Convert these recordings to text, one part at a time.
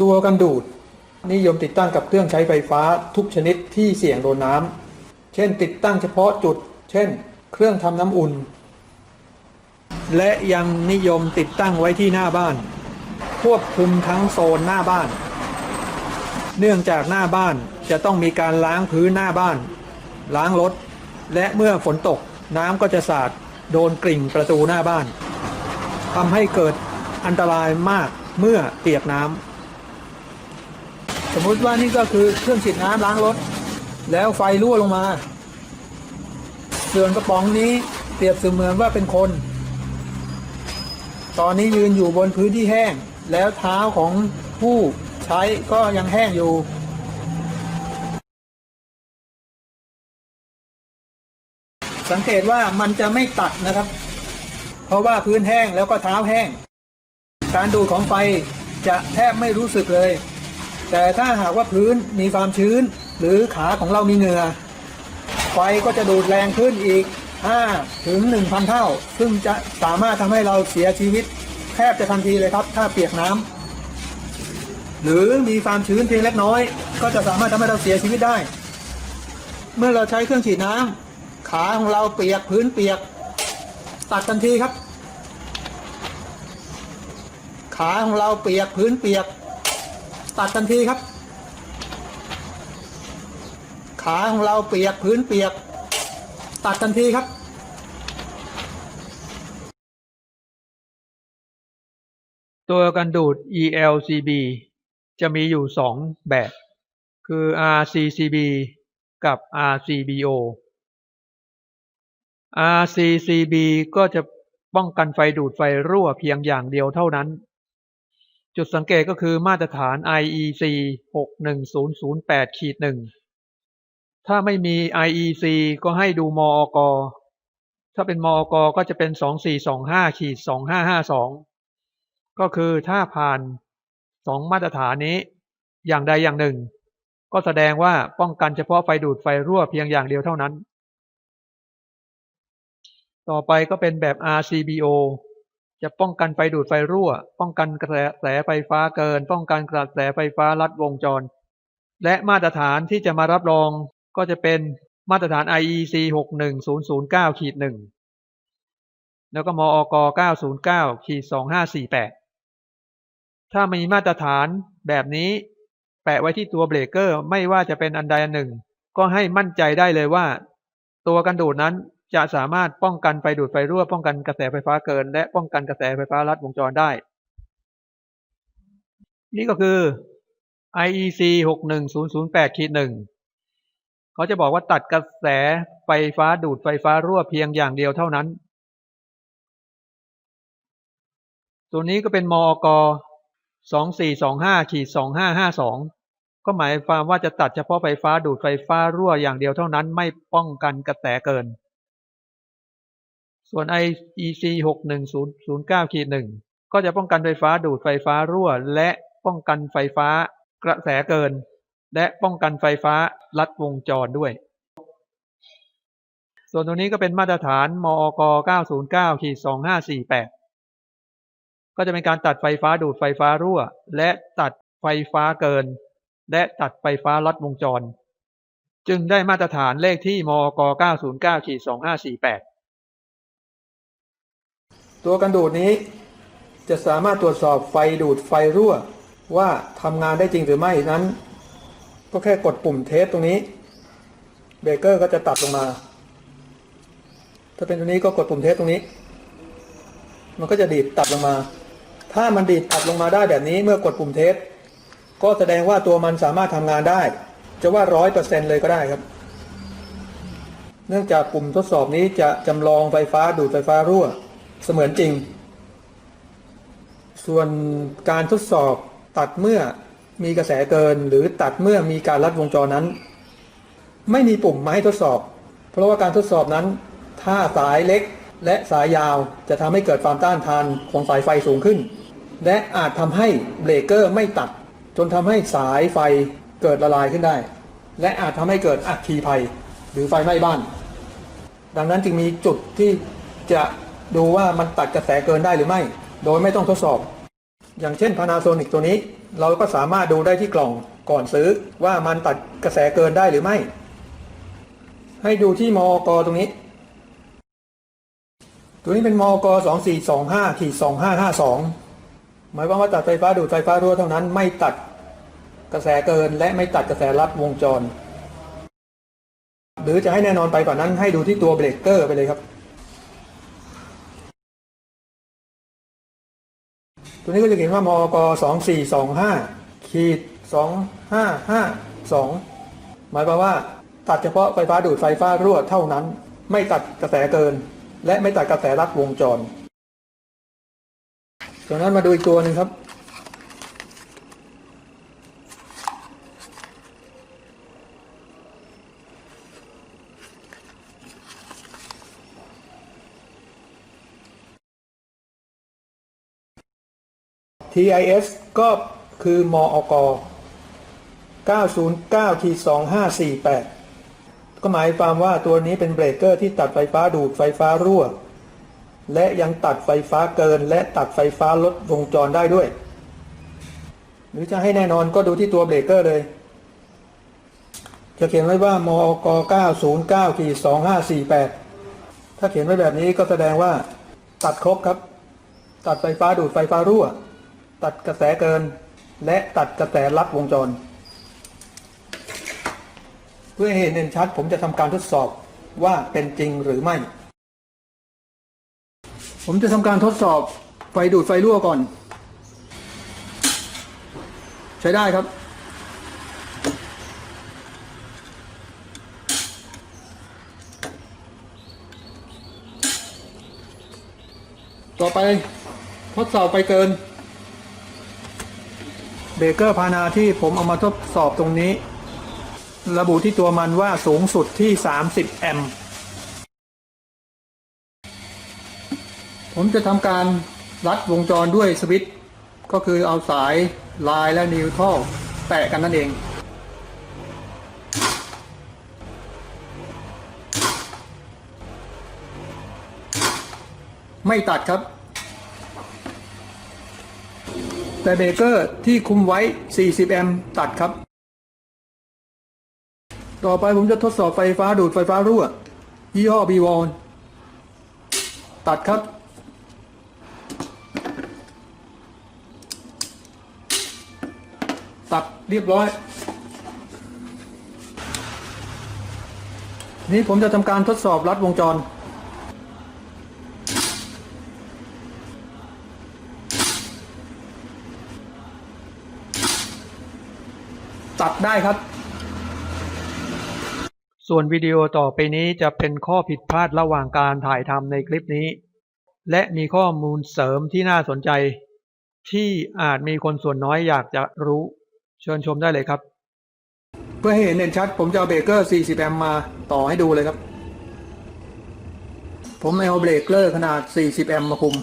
ตัวกันดูด นิยมติดตั้งกับเครื่องใช้ไฟฟ้าทุกชนิดที่เสี่ยงโดนน้ำเช่น ติดตั้งเฉพาะจุด เช่น เครื่องทำน้ำอุ่น และยังนิยมติดตั้งไว้ที่หน้าบ้าน ควบคุมทั้งโซนหน้าบ้าน เนื่องจากหน้าบ้านจะต้องมีการล้างพื้นหน้าบ้าน ล้างรถ และเมื่อฝนตกน้ำก็จะสาดโดนกริ่งประตูหน้าบ้านทำให้เกิดอันตรายมากเมื่อเปียกน้ำ สมมุติว่านี่ก็คือเครื่องฉีดน้ำล้างรถ แล้วไฟรั่วลงมาส่วนกระป๋องนี้เปรียบเสมือนว่าเป็นคน ตอนนี้ยืนอยู่บนพื้นที่แห้ง แล้วเท้าของผู้ใช้ก็ยังแห้งอยู่สังเกตว่ามันจะไม่ตัดนะครับ เพราะว่าพื้นแห้งแล้วก็เท้าแห้ง การดูดของไฟจะแทบไม่รู้สึกเลย แต่ถ้าหากว่าพื้นมีความชื้น หรือขาของเรามีเหงื่อไฟก็จะดูดแรงขึ้นอีก 5 ถึง 1,000 เท่า ซึ่งจะสามารถทำให้เราเสียชีวิตแทบจะทันทีเลยครับ ถ้าเปียกน้ำหรือมีความชื้นเพียงเล็กน้อย ก็จะสามารถทำให้เราเสียชีวิตได้ เมื่อเราใช้เครื่องฉีดน้ำขาของเราเปียกพื้นเปียก ตัดทันทีครับ ขาของเราเปียกพื้นเปียก ตัดทันทีครับ ขาของเราเปียกพื้นเปียก ตัดทันทีครับตัวกันดูด ELCB จะมีอยู่สองแบบ คือ RCCB กับ RCBO RCCB ก็จะป้องกันไฟดูดไฟรั่วเพียงอย่างเดียวเท่านั้น จุดสังเกตก็คือมาตรฐาน IEC 61008ขีด1ถ้าไม่มี IEC ก็ให้ดูมอกถ้าเป็นมอกก็จะเป็น 2425ขีด2552 ก็คือถ้าผ่านสองมาตรฐานนี้อย่างใดอย่างหนึ่ง ก็แสดงว่าป้องกันเฉพาะไฟดูดไฟรั่วเพียงอย่างเดียวเท่านั้น ต่อไปก็เป็นแบบ RCBO จะป้องกันไฟดูดไฟรั่ว ป้องกันกระแสไฟฟ้าเกิน ป้องกันกระแสไฟฟ้าลัดวงจร และมาตรฐานที่จะมารับรองก็จะเป็นมาตรฐาน IEC 61009ขีด1แล้วก็มอก909ขีด2548 ถ้ามีมาตรฐานแบบนี้ แปะไว้ที่ตัวเบรกเกอร์ ไม่ว่าจะเป็นอันใดอันหนึ่ง ก็ให้มั่นใจได้เลยว่า ตัวกันดูดนั้น จะสามารถป้องกันไฟดูดไฟรั่วป้องกันกระแสไฟฟ้าเกิน และป้องกันกระแสไฟฟ้าลัดวงจรได้ นี่ก็คือ IEC 61008ขีด1เขาจะบอกว่าตัดกระแสไฟฟ้าดูดไฟฟ้ารั่วเพียงอย่างเดียวเท่านั้น ตัวนี้ก็เป็นมอก2425ขีด2552 ก็หมายความว่าจะตัดเฉพาะไฟฟ้าดูดไฟฟ้ารั่วอย่างเดียวเท่านั้นไม่ป้องกันกระแสเกิน ส่วน IEC 61009ขีด1ก็จะป้องกันไฟฟ้าดูดไฟฟ้ารั่ว และป้องกันไฟฟ้ากระแสเกิน และป้องกันไฟฟ้าลัดวงจรด้วย ส่วนตัวนี้ก็เป็นมาตรฐานมอก909ขีด2548 ก็จะเป็นการตัดไฟฟ้าดูดไฟฟ้ารั่ว และตัดไฟฟ้าเกิน และตัดไฟฟ้าลัดวงจร จึงได้มาตรฐานเลขที่มอก909ขีด2548 ตัวกันดูดนี้ จะสามารถตรวจสอบไฟดูดไฟรั่ว ว่าทำงานได้จริงหรือไม่นั้น ก็แค่กดปุ่มเทสตรงนี้เบรกเกอร์ก็จะตัดลงมา ถ้าเป็นตรงนี้ก็กดปุ่มเทสตรงนี้ มันก็จะดีดตัดลงมา ถ้ามันดีดตัดลงมาได้แบบนี้เมื่อกดปุ่มเทสก็แสดงว่าตัวมันสามารถทำงานได้ จะว่าร้อยเปอร์เซ็นเลยก็ได้ครับ เนื่องจากปุ่มทดสอบนี้จะจำลองไฟฟ้าดูดไฟฟ้ารั่ว เสมือนจริง ส่วนการทดสอบตัดเมื่อมีกระแสเกิน หรือตัดเมื่อมีการลัดวงจรนั้น ไม่มีปุ่มมาให้ทดสอบ เพราะว่าการทดสอบนั้น ถ้าสายเล็กและสายยาวจะทำให้เกิดความต้านทานของสายไฟสูงขึ้น และอาจทำให้เบรกเกอร์ไม่ตัด จนทำให้สายไฟเกิดละลายขึ้นได้ และอาจทำให้เกิดอัคคีภัย หรือไฟไหม้บ้าน ดังนั้นจึงมีจุดที่จะ ดูว่ามันตัดกระแสเกินได้หรือไม่ โดยไม่ต้องทดสอบ อย่างเช่น Panasonic ตัวนี้ เราก็สามารถดูได้ที่กล่องก่อนซื้อว่ามันตัดกระแสเกินได้หรือไม่ ให้ดูที่มอกตรงนี้ ตัวนี้เป็นมอก2425ขีด2552 หมายความว่าตัดไฟฟ้าดูดไฟฟ้ารั่วเท่านั้นไม่ตัดกระแสเกินและไม่ตัดกระแสลัดวงจร หรือจะให้แน่นอนไปกว่านั้นให้ดูที่ตัวเบรกเกอร์ไปเลยครับ ตัวนี้ก็จะเขียนว่ามอก2425ขีดสองห้าห้าสองหมายความว่า ตัดเฉพาะไฟฟ้าดูดไฟฟ้ารั่วเท่านั้น ไม่ตัดกระแสเกิน และไม่ตัดกระแสรัดวงจรจากนั้นมาดูอีกตัวหนึ่งครับ TIS ก็คือมอก909ที2548 ก็หมายความว่าตัวนี้เป็นเบรกเกอร์ที่ตัดไฟฟ้าดูดไฟฟ้ารั่ว และยังตัดไฟฟ้าเกิน และตัดไฟฟ้าลดวงจรได้ด้วย หรือจะให้แน่นอนก็ดูที่ตัวเบรกเกอร์เลย จะเขียนไว้ว่ามอก909ที2548 ถ้าเขียนไว้แบบนี้ก็แสดงว่าตัดครบครับ ตัดไฟฟ้าดูดไฟฟ้ารั่ว ตัดกระแสเกิน และตัดกระแสลัดวงจร เพื่อให้เห็นเด่นชัดผมจะทำการทดสอบว่าเป็นจริงหรือไม่ ผมจะทำการทดสอบไฟดูดไฟรั่วก่อน ใช้ได้ครับ ต่อไปทดสอบไฟเกิน เบเกอร์พานาที่ผมเอามาทดสอบตรงนี้ ระบุที่ตัวมันว่าสูงสุดที่ 30 แอมป์ผมจะทำการรัดวงจรด้วยสวิตช์ก็คือเอาสายลายและนิวทรัลแตะกันนั่นเอง ไม่ตัดครับ แต่เบรกเกอร์ที่คุมไว้ 40 แอมป์ตัดครับ ต่อไปผมจะทดสอบไฟฟ้าดูดไฟฟ้ารั่ว ยี่ห้อบีวอลตัดครับ ตัดเรียบร้อย นี่ผมจะทำการทดสอบรัดวงจร ตัดได้ครับ ส่วนวิดีโอต่อไปนี้จะเป็นข้อผิดพลาดระหว่างการถ่ายทำในคลิปนี้ และมีข้อมูลเสริมที่น่าสนใจ ที่อาจมีคนส่วนน้อยอยากจะรู้ เชิญชมได้เลยครับ เพื่อให้เห็นเด่นชัด ผมจะเอาเบรกเกอร์ 40 แอมป์มาต่อให้ดูเลยครับ ผมเอาเบรกเกอร์ขนาด 40 แอมป์มาคุม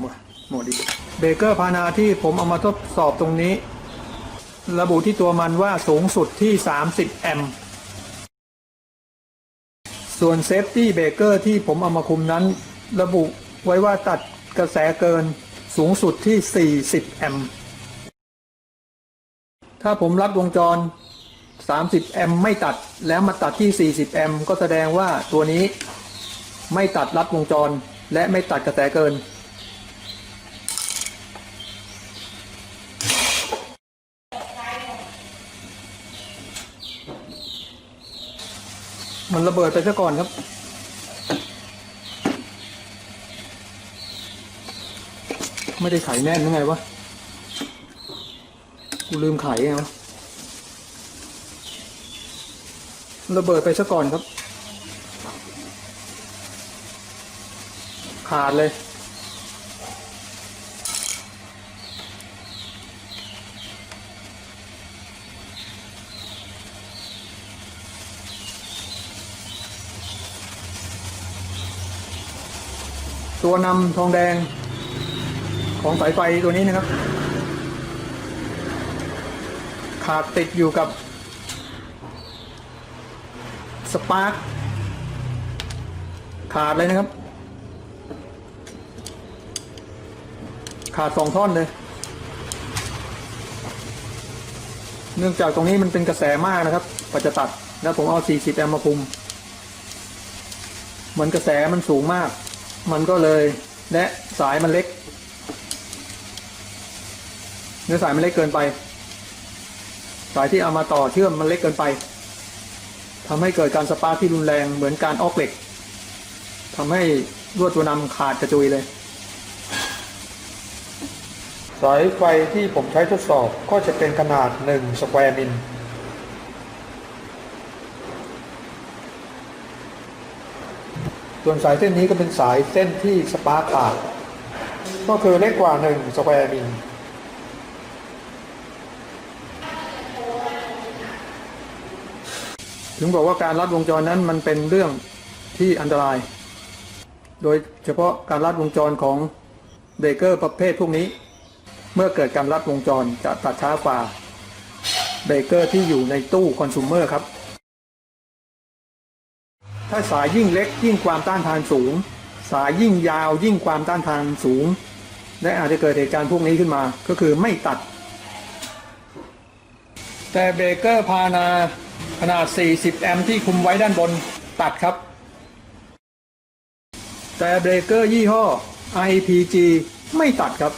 หมดหมดอีกเบรกเกอร์พานาที่ผมเอามาทดสอบตรงนี้ ระบุที่ตัวมันว่าสูงสุดที่ 30 แอมป์ส่วนเซฟตี้เบรกเกอร์ที่ผมเอามาคุมนั้น ระบุไว้ว่าตัดกระแสเกินสูงสุดที่ 40 แอมป์ถ้าผมรัดวงจร 30 แอมป์ไม่ตัดแล้วมาตัดที่ 40 แอมป์ก็แสดงว่าตัวนี้ไม่ตัดรัดวงจรและไม่ตัดกระแสเกิน มันระเบิดไปซะก่อนครับ ไม่ได้ไขแน่นยังไงวะ กูลืมไขไงวะระเบิดไปซะก่อนครับ ขาดเลย ตัวนำทองแดงของสายไฟตัวนี้นะครับ ขาดติดอยู่กับสปาร์คขาดเลยนะครับ ขาดสองท่อนเลย เนื่องจากตรงนี้มันเป็นกระแสมากนะครับปัจจะตัดแล้วผมเอา 40 แอมป์มาคุมเหมือนกระแสมันสูงมาก มันก็เลยและสายมันเล็ก เนื้อสายมันเล็กเกินไป สายที่เอามาต่อเชื่อมมันเล็กเกินไปทำให้เกิดการสปาร์ที่รุนแรงเหมือนการออกเหล็กทำให้ลวดตัวนำขาดกระจุยเลย สายไฟที่ผมใช้ทดสอบก็จะเป็นขนาด1สแควร์มิล ส่วนสายเส้นนี้ก็เป็นสายเส้นที่สปาร์ขาดก็คือเล็กกว่า1สแควร์มิลถึงบอกว่าการลัดวงจรนั้นมันเป็นเรื่องที่อันตราย โดยเฉพาะการลัดวงจรของเบรกเกอร์ประเภทพวกนี้ เมื่อเกิดการลัดวงจรจะตัดช้ากว่าเบรกเกอร์ที่อยู่ในตู้คอน sumer ครับ ถ้าสายยิ่งเล็กยิ่งความต้านทานสูง สายยิ่งยาวยิ่งความต้านทานสูง และอาจจะเกิดเหตุการณ์พวกนี้ขึ้นมา ก็คือไม่ตัด แต่เบรกเกอร์พานาขนาด 40 แอมป์ที่คุมไว้ด้านบนตัดครับ แต่เบรกเกอร์ยี่ห้อ IPG ไม่ตัดครับ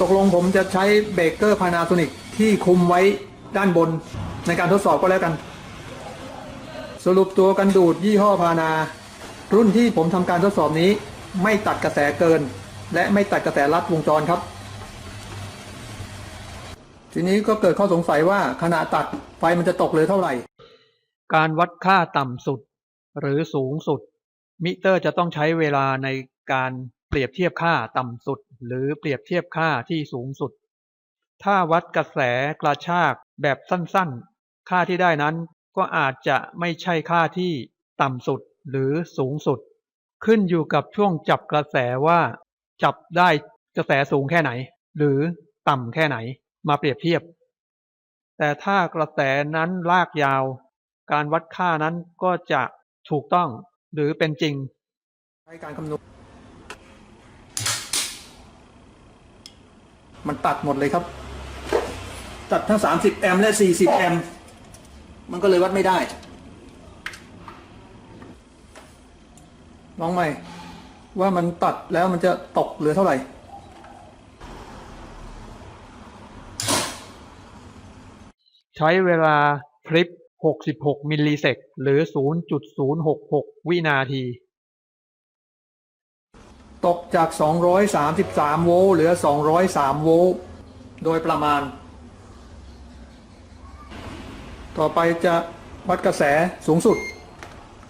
ตกลงผมจะใช้เบรกเกอร์พานาโซนิกที่คุมไว้ด้านบนในการทดสอบก็แล้วกัน สรุปตัวกันดูดยี่ห้อพานา รุ่นที่ผมทำการทดสอบนี้ ไม่ตัดกระแสเกิน และไม่ตัดกระแสลัดวงจรครับ ทีนี้ก็เกิดข้อสงสัยว่าขณะตัดไฟมันจะตกเลยเท่าไหร่ การวัดค่าต่ำสุดหรือสูงสุด มิเตอร์จะต้องใช้เวลาในการเปรียบเทียบค่าต่ำสุด หรือเปรียบเทียบค่าที่สูงสุด ถ้าวัดกระแสกระชากแบบสั้นๆ ค่าที่ได้นั้น ก็อาจจะไม่ใช่ค่าที่ต่ำสุดหรือสูงสุด ขึ้นอยู่กับช่วงจับกระแสว่าจับได้กระแสสูงแค่ไหน หรือต่ำแค่ไหนมาเปรียบเทียบ แต่ถ้ากระแสนั้นลากยาว การวัดค่านั้นก็จะถูกต้องหรือเป็นจริงใช้การคำนวณมันตัดหมดเลยครับ ตัดทั้ง 30 แอมป์และ 40 แอมป์ มันก็เลยวัดไม่ได้ ลองใหม่ ว่ามันตัดแล้วมันจะตกเหลือเท่าไหร่ใช้เวลาคลิป 66 มิลลิเซกหรือ 0.066 วินาที ตกจาก 233 โวลต์เหลือ 203 โวลต์โดยประมาณ ต่อไปจะวัดกระแสสูงสุด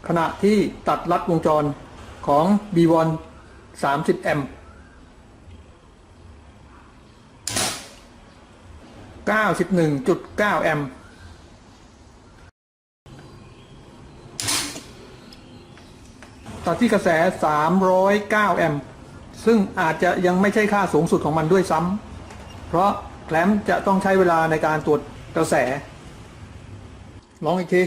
ขณะที่ตัดลัดวงจรของ B1 30 แอมป์91.9 แอมป์ตัดที่กระแส 309 แอมป์ซึ่งอาจจะยังไม่ใช่ค่าสูงสุดของมันด้วยซ้ำเพราะแคลมป์จะต้องใช้เวลาในการตรวจกระแส ลองอีกที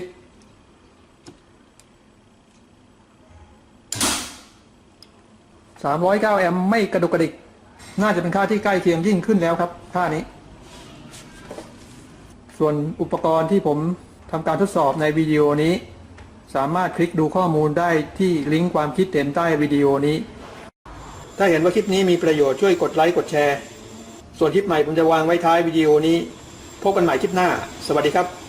309แอมป์ไม่กระดุกกระดิก น่าจะเป็นค่าที่ใกล้เคียงยิ่งขึ้นแล้วครับ ค่านี้ ส่วนอุปกรณ์ที่ผมทำการทดสอบในวิดีโอนี้ สามารถคลิกดูข้อมูลได้ที่ลิงก์ความคิดเห็นใต้วิดีโอนี้ ถ้าเห็นว่าคลิปนี้มีประโยชน์ช่วยกดไลค์กดแชร์ ส่วนคลิปใหม่ผมจะวางไว้ท้ายวิดีโอนี้ พบกันใหม่คลิปหน้า สวัสดีครับ